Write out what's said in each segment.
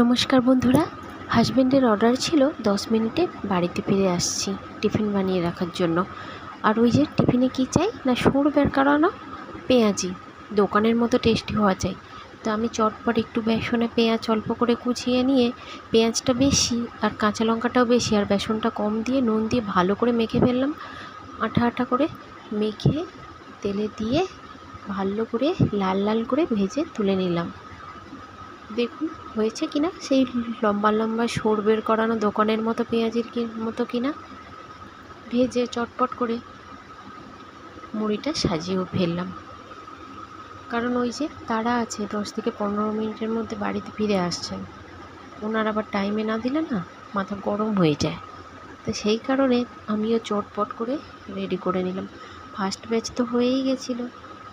নমস্কার বন্ধুরা। হাজব্যান্ডের অর্ডার ছিল, দশ মিনিটে বাড়িতে ফিরে আসছি, টিফিন বানিয়ে রাখার জন্য। আর ওই যে টিফিনে কি চাই না সুর বের করানো পেঁয়াজি। দোকানের মতো টেস্টি হওয়া চাই। তো আমি চটপট একটু বেসনে পেঁয়াজ অল্প করে কুচিয়ে নিয়ে, পেঁয়াজটা বেশি আর কাঁচা লঙ্কাটাও বেশি আর বেসনটা কম দিয়ে নুন দিয়ে ভালো করে মেখে ফেললাম। আঠা আঠা করে মেখে, তেলে দিয়ে ভালো করে লাল লাল করে ভেজে তুলে নিলাম। দেখুন, হয়েছে কি না সেই লম্বা লম্বা সর বের করানো দোকানের মতো পেঁয়াজির মতো কি না ভেজে চটপট করে মুড়িটা সাজিয়েও ফেললাম। কারণ ওই যে তারা আছে, দশ থেকে পনেরো মিনিটের মধ্যে বাড়িতে ফিরে আসছেন ওনার আবার টাইমে না দিলে না মাথা গরম হয়ে যায়। তো সেই কারণে আমিও চটপট করে রেডি করে নিলাম। ফার্স্ট ব্যাচ তো হয়েই গেছিল।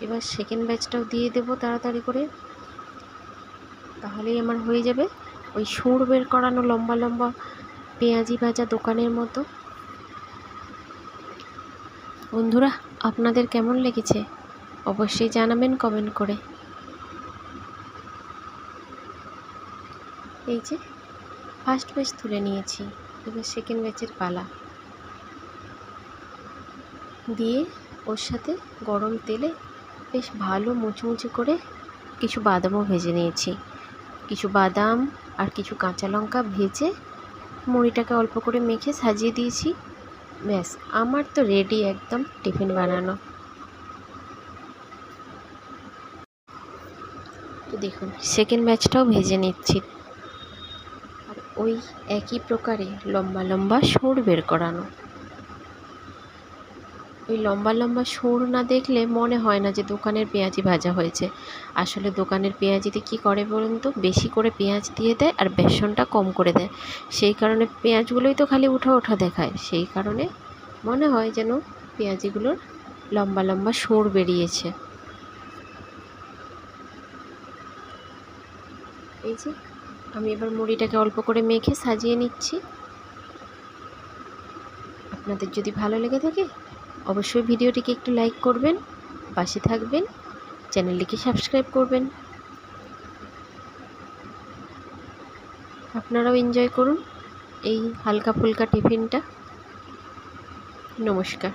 এবার সেকেন্ড ব্যাচটাও দিয়ে দেবো তাড়াতাড়ি করে। তাহলেই আমার হয়ে যাবে। ওই সুর বের করানো লম্বা লম্বা পেঁয়াজি ভাজা দোকানের মতো। বন্ধুরা, আপনাদের কেমন লেগেছে? অবশ্যই জানাবেন কমেন্ট করে। এই যে, ফার্স্ট ব্যাচ তুলে নিয়েছি। এবার সেকেন্ড ব্যাচের পালা। দিয়ে ওর সাথে গরম তেলে বেশ ভালো মুচমুচে করে কিছু বাদামও ভেজে নিয়েছি। কিছু বাদাম আর কিছু কাঁচা লঙ্কা ভেজে মুড়িটাকে অল্প করে মেখে সাজিয়ে দিয়েছি। ব্যাস, আমার তো রেডি একদম টিফিন বানানো। তো দেখুন সেকেন্ড ব্যাচটাও ভেজে নিচ্ছি। আর ওই একই প্রকারে লম্বা লম্বা সুর বের করানো। ওই লম্বা লম্বা সুর না দেখলে মনে হয় না যে দোকানের পেঁয়াজি ভাজা হয়েছে। আসলে দোকানের পেঁয়াজিতে কি করে বলুন তো? বেশি করে পেঁয়াজ দিয়ে দেয় আর বেসনটা কম করে দেয়। সেই কারণে পেঁয়াজগুলোই তো খালি উঠা ওঠা দেখায়। সেই কারণে মনে হয় যেন পেঁয়াজিগুলোর লম্বা লম্বা সুর বেরিয়েছে। এই যে, আমি এবার মুড়িটাকে অল্প করে মেখে সাজিয়ে নিচ্ছি। আপনাদের যদি ভালো লেগে থাকে অবশ্যই ভিডিওটিকে একটু লাইক করবেন, পাশে থাকবেন, চ্যানেলটিকে সাবস্ক্রাইব করবেন। আপনারাও এনজয় করুন এই হালকা ফুলকা টিফিনটা। নমস্কার।